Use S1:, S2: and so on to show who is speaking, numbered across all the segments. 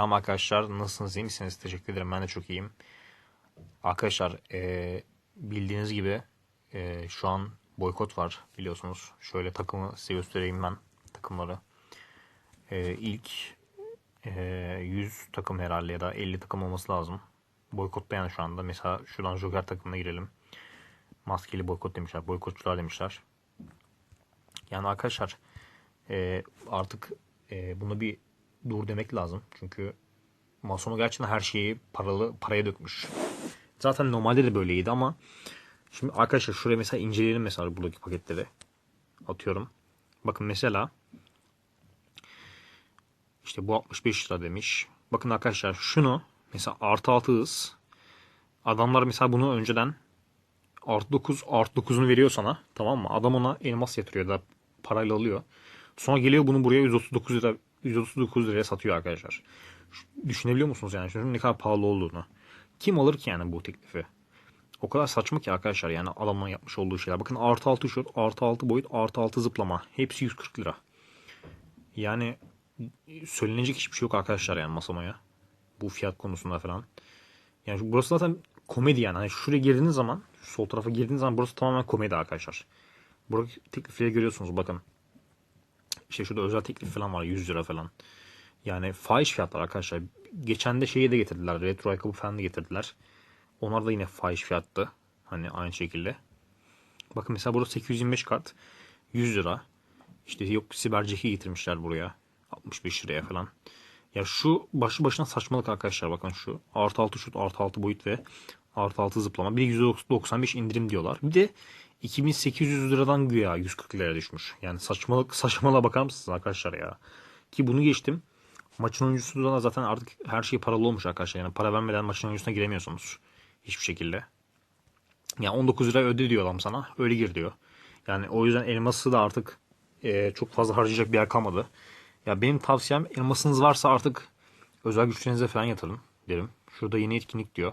S1: Selam arkadaşlar. Nasılsınız? iyi misiniz? Teşekkür ederim. Ben de çok iyiyim. Arkadaşlar eee, bildiğiniz gibi eee, şu an boykot var biliyorsunuz. Şöyle takımı size göstereyim ben takımları. Eee ilk eee, 100 takım herhalde ya da 50 takım olması lazım. Boykotlayan şu anda. Mesela şuradan Joker takımına girelim. Maskeli boykot demişler. Boykotçular demişler. Yani arkadaşlar eee, artık eee bunu bir dur demek lazım. Çünkü Masomo gerçekten her şeyi paralı paraya dökmüş. Zaten normalde de böyleydi ama şimdi arkadaşlar şuraya mesela inceleyelim mesela buradaki paketleri. Atıyorum. Bakın mesela işte bu 65 lira demiş. Bakın arkadaşlar şunu mesela artı 6 hız adamlar mesela bunu önceden artı 9 artı 9'unu veriyor sana tamam mı? Adam ona elmas yatırıyor da parayla alıyor. Sonra geliyor bunu buraya 139 lira 139 liraya satıyor arkadaşlar. Düşünebiliyor musunuz yani şunun ne kadar pahalı olduğunu? Kim alır ki yani bu teklifi? O kadar saçma ki arkadaşlar yani adamın yapmış olduğu şeyler. Bakın artı 6 şut, artı 6 boyut, artı 6 zıplama. Hepsi 140 lira. Yani söylenecek hiçbir şey yok arkadaşlar yani masamaya. Bu fiyat konusunda falan. Yani burası zaten komedi yani. Hani şuraya girdiğiniz zaman, sol tarafa girdiğiniz zaman burası tamamen komedi arkadaşlar. Buradaki teklifleri görüyorsunuz bakın. İşte şurada özel teklif falan var 100 lira falan. Yani fahiş fiyatlar arkadaşlar. Geçen de şeyi de getirdiler. Retro ayakkabı falan da getirdiler. Onlar da yine fahiş fiyattı. Hani aynı şekilde. Bakın mesela burada 825 kart 100 lira. İşte yok siber ceki getirmişler buraya. 65 liraya falan. Ya şu başlı başına saçmalık arkadaşlar bakın şu. Artı 6 şut, artı 6 boyut ve artı 6 zıplama. Bir de 195 indirim diyorlar. Bir de 2800 liradan güya 140 liraya düşmüş. Yani saçmalık saçmalığa bakar mısınız arkadaşlar ya? Ki bunu geçtim. Maçın oyuncusu da zaten artık her şey paralı olmuş arkadaşlar. Yani para vermeden maçın oyuncusuna giremiyorsunuz. Hiçbir şekilde. Ya 19 lira öde diyor adam sana. Öyle gir diyor. Yani o yüzden elması da artık e, çok fazla harcayacak bir yer kalmadı. Ya benim tavsiyem elmasınız varsa artık özel güçlerinize falan yatırın derim. Şurada yeni etkinlik diyor.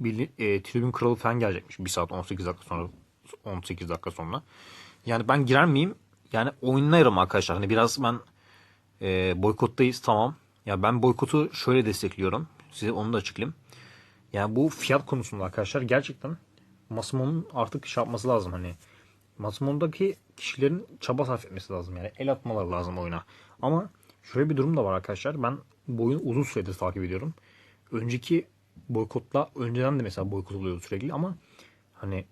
S1: Bir, e, tribün kralı falan gelecekmiş. 1 saat 18 dakika sonra 18 dakika sonra. Yani ben girer miyim? Yani oynarım arkadaşlar. Hani biraz ben e, boykottayız tamam. Ya ben boykotu şöyle destekliyorum. Size onu da açıklayayım. Yani bu fiyat konusunda arkadaşlar gerçekten Massimo'nun artık şey yapması lazım hani. Massimo'daki kişilerin çaba sarf etmesi lazım yani. El atmaları lazım oyuna. Ama şöyle bir durum da var arkadaşlar. Ben bu oyunu uzun süredir takip ediyorum. Önceki boykotla önceden de mesela boykot oluyordu sürekli ama hani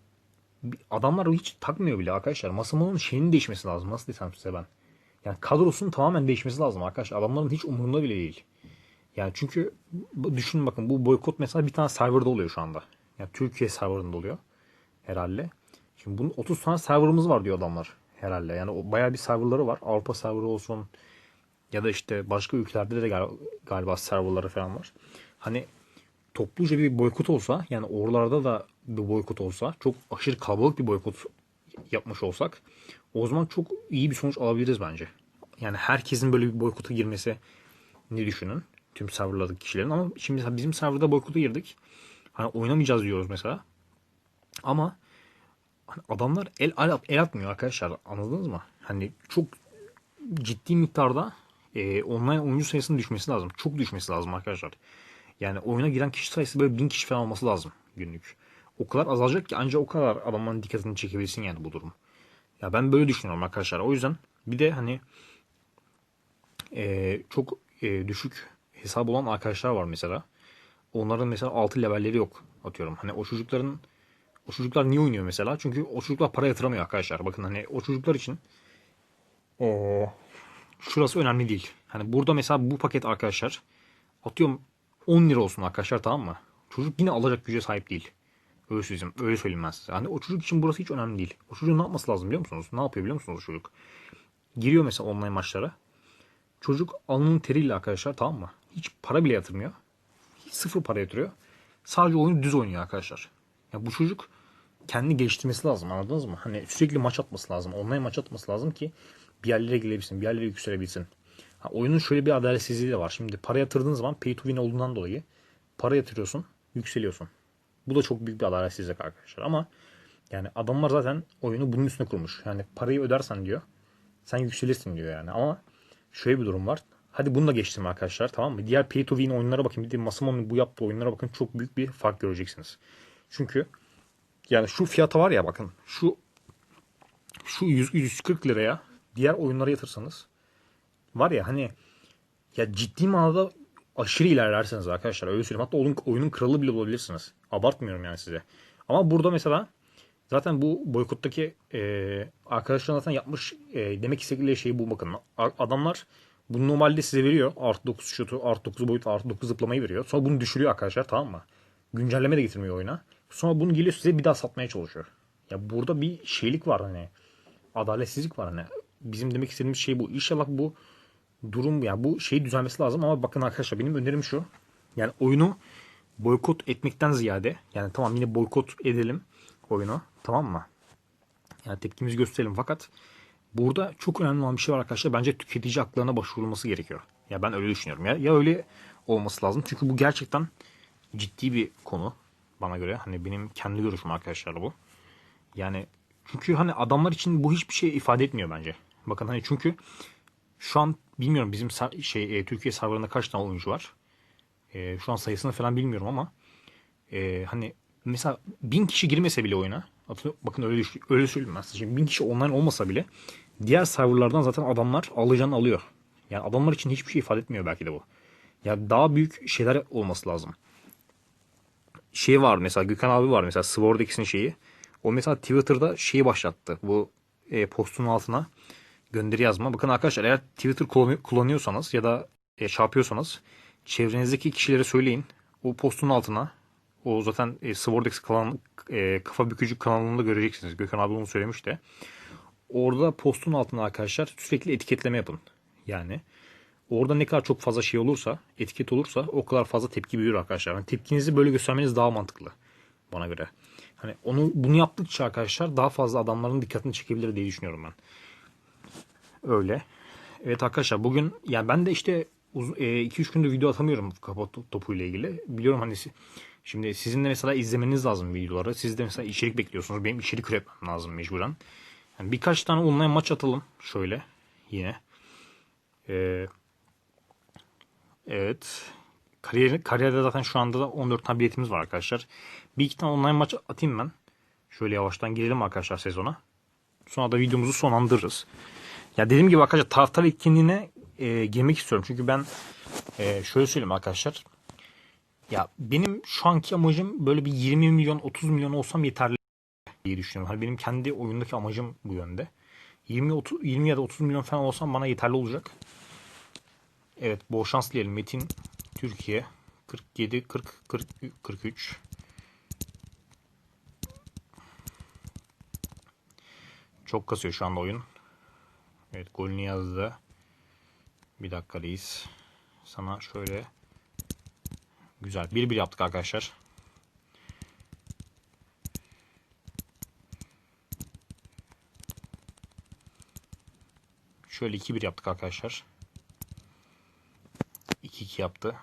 S1: adamlar hiç takmıyor bile arkadaşlar. Massimo'nun şeyinin değişmesi lazım. Nasıl desem size ben. Yani kadrosunun tamamen değişmesi lazım arkadaşlar. Adamların hiç umurunda bile değil. Yani çünkü düşünün bakın bu boykot mesela bir tane serverda oluyor şu anda. Yani Türkiye serverında oluyor herhalde. Şimdi bunun 30 tane serverımız var diyor adamlar herhalde. Yani o bayağı bir serverları var. Avrupa serverı olsun ya da işte başka ülkelerde de gal- galiba serverları falan var. Hani topluca bir boykot olsa yani oralarda da bir boykot olsa çok aşırı kalabalık bir boykot yapmış olsak o zaman çok iyi bir sonuç alabiliriz bence. Yani herkesin böyle bir boykota girmesi ne düşünün? Tüm serverlardaki kişilerin ama şimdi bizim serverda boykota girdik. Hani oynamayacağız diyoruz mesela. Ama hani adamlar el, el, el atmıyor arkadaşlar. Anladınız mı? Hani çok ciddi miktarda e, online oyuncu sayısının düşmesi lazım. Çok düşmesi lazım arkadaşlar. Yani oyuna giren kişi sayısı böyle bin kişi falan olması lazım günlük. O kadar azalacak ki ancak o kadar adamların dikkatini çekebilsin yani bu durum. Ya ben böyle düşünüyorum arkadaşlar. O yüzden bir de hani e, çok e, düşük hesap olan arkadaşlar var mesela. Onların mesela 6 levelleri yok atıyorum. Hani o çocukların o çocuklar niye oynuyor mesela? Çünkü o çocuklar para yatıramıyor arkadaşlar. Bakın hani o çocuklar için eee, şurası önemli değil. Hani burada mesela bu paket arkadaşlar atıyorum 10 lira olsun arkadaşlar tamam mı? Çocuk yine alacak güce sahip değil. Öyle söyleyeyim, öyle söyleyeyim ben size. Hani o çocuk için burası hiç önemli değil. O çocuğun ne yapması lazım biliyor musunuz? Ne yapıyor biliyor musunuz o çocuk? Giriyor mesela online maçlara. Çocuk alnının teriyle arkadaşlar tamam mı? Hiç para bile yatırmıyor. Hiç sıfır para yatırıyor. Sadece oyunu düz oynuyor arkadaşlar. Ya bu çocuk kendini geliştirmesi lazım anladınız mı? Hani sürekli maç atması lazım. Online maç atması lazım ki bir yerlere gelebilsin, bir yerlere yükselebilsin. Ha, oyunun şöyle bir adaletsizliği de var. Şimdi para yatırdığın zaman pay to win olduğundan dolayı para yatırıyorsun, yükseliyorsun. Bu da çok büyük bir adaletsizlik arkadaşlar. Ama yani adamlar zaten oyunu bunun üstüne kurmuş. Yani parayı ödersen diyor, sen yükselirsin diyor yani. Ama şöyle bir durum var. Hadi bunu da geçtim arkadaşlar tamam mı? Diğer pay to win oyunlara bakın. Bir de Masamo'nun bu yaptığı oyunlara bakın. Çok büyük bir fark göreceksiniz. Çünkü yani şu fiyata var ya bakın. Şu şu 100, 140 liraya diğer oyunlara yatırsanız var ya hani ya ciddi manada aşırı ilerlersiniz arkadaşlar. Öyle söyleyeyim. Hatta oyunun, oyunun kralı bile olabilirsiniz. Abartmıyorum yani size. Ama burada mesela zaten bu boykottaki e, arkadaşlar zaten yapmış e, demek istedikleri şey bu bakın. Adamlar bunu normalde size veriyor. Artı 9 şutu, artı 9 boyut, artı 9 zıplamayı veriyor. Sonra bunu düşürüyor arkadaşlar tamam mı? Güncelleme de getirmiyor oyuna. Sonra bunu geliyor size bir daha satmaya çalışıyor. Ya burada bir şeylik var hani. Adaletsizlik var hani. Bizim demek istediğimiz şey bu. İnşallah bu durum ya bu şeyi düzelmesi lazım ama bakın arkadaşlar benim önerim şu. Yani oyunu boykot etmekten ziyade yani tamam yine boykot edelim oyunu tamam mı? Yani tepkimizi gösterelim fakat burada çok önemli olan bir şey var arkadaşlar. Bence tüketici haklarına başvurulması gerekiyor. Ya ben öyle düşünüyorum. Ya, ya öyle olması lazım. Çünkü bu gerçekten ciddi bir konu bana göre. Hani benim kendi görüşüm arkadaşlar bu. Yani çünkü hani adamlar için bu hiçbir şey ifade etmiyor bence. Bakın hani çünkü şu an bilmiyorum bizim şey e, Türkiye serverında kaç tane oyuncu var. E, şu an sayısını falan bilmiyorum ama e, hani mesela bin kişi girmese bile oyuna bakın öyle düş- öyle söyleyeyim ben size. Bin kişi online olmasa bile diğer serverlardan zaten adamlar alacağını alıyor. Yani adamlar için hiçbir şey ifade etmiyor belki de bu. Ya daha büyük şeyler olması lazım. Şey var mesela Gökhan abi var mesela Sword X'in şeyi. O mesela Twitter'da şeyi başlattı. Bu e, postun altına gönderi yazma. Bakın arkadaşlar eğer Twitter kullanı- kullanıyorsanız ya da e, şey yapıyorsanız çevrenizdeki kişilere söyleyin. O postun altına o zaten e, Swordex kalan, e, kafa bükücü kanalında göreceksiniz. Gökhan abi onu söylemiş de. Orada postun altına arkadaşlar sürekli etiketleme yapın. Yani orada ne kadar çok fazla şey olursa, etiket olursa o kadar fazla tepki büyür arkadaşlar. Yani tepkinizi böyle göstermeniz daha mantıklı bana göre. Hani onu bunu yaptıkça arkadaşlar daha fazla adamların dikkatini çekebilir diye düşünüyorum ben. Öyle. Evet arkadaşlar bugün yani ben de işte 2-3 gündür video atamıyorum kafa to- topuyla ilgili. Biliyorum hani şimdi sizin de mesela izlemeniz lazım videoları. Siz de mesela içerik bekliyorsunuz. Benim içerik üretmem lazım mecburen. Yani birkaç tane online maç atalım şöyle yine. Ee, evet. Kariyer, kariyerde zaten şu anda da 14 tane biletimiz var arkadaşlar. Bir iki tane online maç atayım ben. Şöyle yavaştan girelim arkadaşlar sezona. Sonra da videomuzu sonlandırırız. Ya dediğim gibi arkadaşlar taraftar etkinliğine e, girmek istiyorum. Çünkü ben e, şöyle söyleyeyim arkadaşlar. Ya benim şu anki amacım böyle bir 20 milyon 30 milyon olsam yeterli diye düşünüyorum. Hani benim kendi oyundaki amacım bu yönde. 20 30 20 ya da 30 milyon falan olsam bana yeterli olacak. Evet, bol şans dileyelim. Metin Türkiye 47 40 40 43 Çok kasıyor şu anda oyun. Evet golünü yazdı. Bir dakika. Sana şöyle güzel. 1-1 yaptık arkadaşlar. Şöyle 2-1 yaptık arkadaşlar. 2-2 yaptı.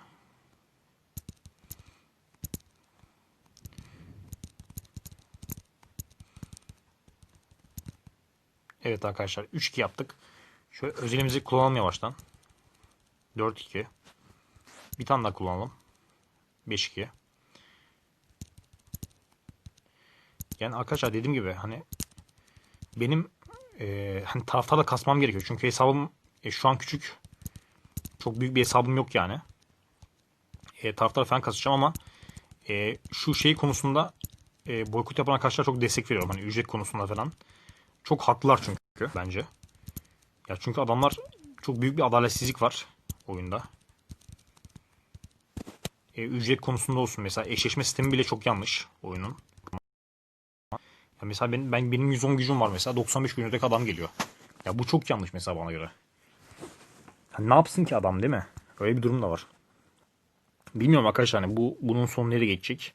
S1: Evet arkadaşlar 3-2 yaptık. Şöyle özelimizi kullanalım yavaştan. 4-2. Bir tane daha kullanalım. 5-2. Yani arkadaşlar dediğim gibi hani benim e, hani taraftarla kasmam gerekiyor. Çünkü hesabım e, şu an küçük. Çok büyük bir hesabım yok yani. E, taraftar falan kasacağım ama e, şu şey konusunda e, boykot yapan arkadaşlar çok destek veriyorum. Hani ücret konusunda falan. Çok haklılar çünkü bence. Ya çünkü adamlar çok büyük bir adaletsizlik var oyunda. E, ücret konusunda olsun mesela eşleşme sistemi bile çok yanlış oyunun. Ya mesela benim, ben benim 110 gücüm var mesela 95 gücündeki adam geliyor. Ya bu çok yanlış mesela bana göre. Ya ne yapsın ki adam değil mi? Öyle bir durum da var. Bilmiyorum arkadaşlar hani bu bunun sonu nereye geçecek?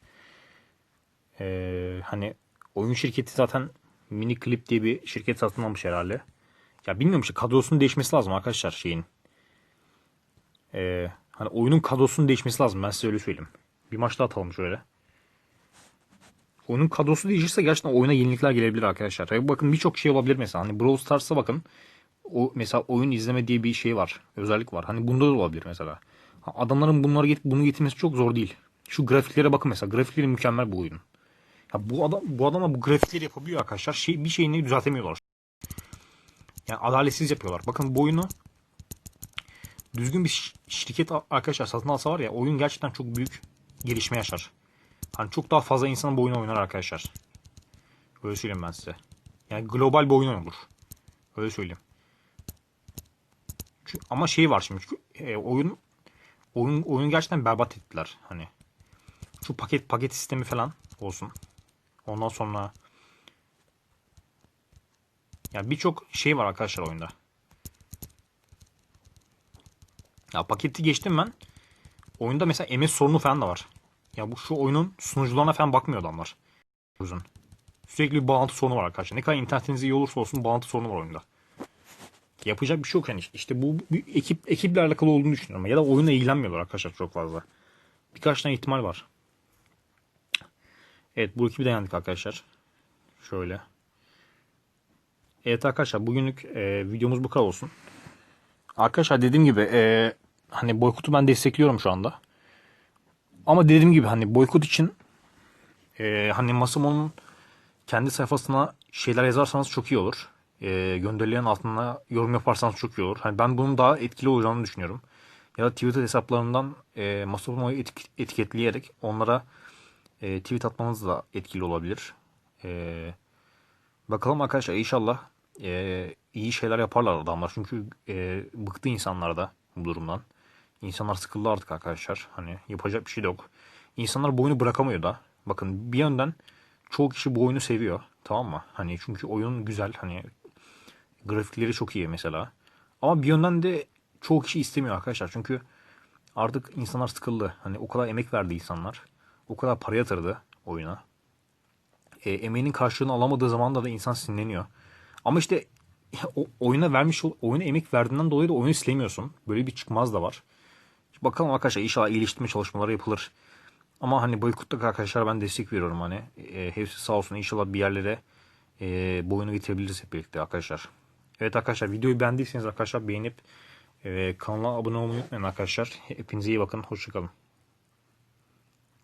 S1: Ee, hani oyun şirketi zaten Mini Clip diye bir şirket satın almış herhalde. Ya bilmiyorum işte kadrosunun değişmesi lazım arkadaşlar şeyin. Ee, hani oyunun kadrosunun değişmesi lazım ben size öyle söyleyeyim. Bir maç daha atalım şöyle. Oyunun kadrosu değişirse gerçekten oyuna yenilikler gelebilir arkadaşlar. Ya bakın birçok şey olabilir mesela. Hani Brawl Stars'a bakın. o mesela oyun izleme diye bir şey var. Özellik var. Hani bunda da olabilir mesela. Adamların bunları get bunu getirmesi çok zor değil. Şu grafiklere bakın mesela. Grafikleri mükemmel bu oyunun. Ya bu adam bu adamlar bu grafikleri yapabiliyor arkadaşlar. Şey, bir şeyini düzeltemiyorlar. Yani adaletsiz yapıyorlar. Bakın bu oyunu düzgün bir şi- şirket arkadaşlar satın alsa var ya oyun gerçekten çok büyük gelişme yaşar. Hani çok daha fazla insan bu oyunu oynar arkadaşlar. Öyle söyleyeyim ben size. Yani global bir oyun olur. Öyle söyleyeyim. Çünkü, ama şey var şimdi. çünkü, e, oyun oyun oyun gerçekten berbat ettiler. Hani şu paket paket sistemi falan olsun. Ondan sonra ya birçok şey var arkadaşlar oyunda. Ya paketi geçtim ben. Oyunda mesela MS sorunu falan da var. Ya bu şu oyunun sunucularına falan bakmıyor adamlar. Uzun. Sürekli bir bağlantı sorunu var arkadaşlar. Ne kadar internetiniz iyi olursa olsun bağlantı sorunu var oyunda. Yapacak bir şey yok yani. İşte bu ekip ekiple alakalı olduğunu düşünüyorum. Ya da oyunla ilgilenmiyorlar arkadaşlar çok fazla. Birkaç tane ihtimal var. Evet bu ekibi de yendik arkadaşlar. Şöyle. Evet arkadaşlar bugünlük e, videomuz bu kadar olsun. Arkadaşlar dediğim gibi e, hani boykotu ben destekliyorum şu anda. Ama dediğim gibi hani boykot için e, hani Masamo'nun kendi sayfasına şeyler yazarsanız çok iyi olur. E, gönderilerin altına yorum yaparsanız çok iyi olur. Hani ben bunun daha etkili olacağını düşünüyorum. Ya da Twitter hesaplarından e, Masamo'yu etik- etiketleyerek onlara e, tweet atmanız da etkili olabilir. E, bakalım arkadaşlar inşallah e, iyi şeyler yaparlar adamlar. Çünkü e, bıktı insanlar da bu durumdan. İnsanlar sıkıldı artık arkadaşlar. Hani yapacak bir şey yok. İnsanlar bu oyunu bırakamıyor da. Bakın bir yönden çoğu kişi bu oyunu seviyor. Tamam mı? Hani çünkü oyun güzel. Hani grafikleri çok iyi mesela. Ama bir yönden de çoğu kişi istemiyor arkadaşlar. Çünkü artık insanlar sıkıldı. Hani o kadar emek verdi insanlar. O kadar para yatırdı oyuna. E, emeğinin karşılığını alamadığı zaman da, insan sinirleniyor. Ama işte o oyuna vermiş oyuna emek verdiğinden dolayı da oyunu silemiyorsun. Böyle bir çıkmaz da var. Bakalım arkadaşlar inşallah iyileştirme çalışmaları yapılır. Ama hani boykottak arkadaşlar ben destek veriyorum hani. E, hepsi sağ olsun inşallah bir yerlere e, bu oyunu getirebiliriz hep birlikte arkadaşlar. Evet arkadaşlar videoyu beğendiyseniz arkadaşlar beğenip e, kanala abone olmayı unutmayın arkadaşlar. Hepinize iyi bakın. Hoşçakalın.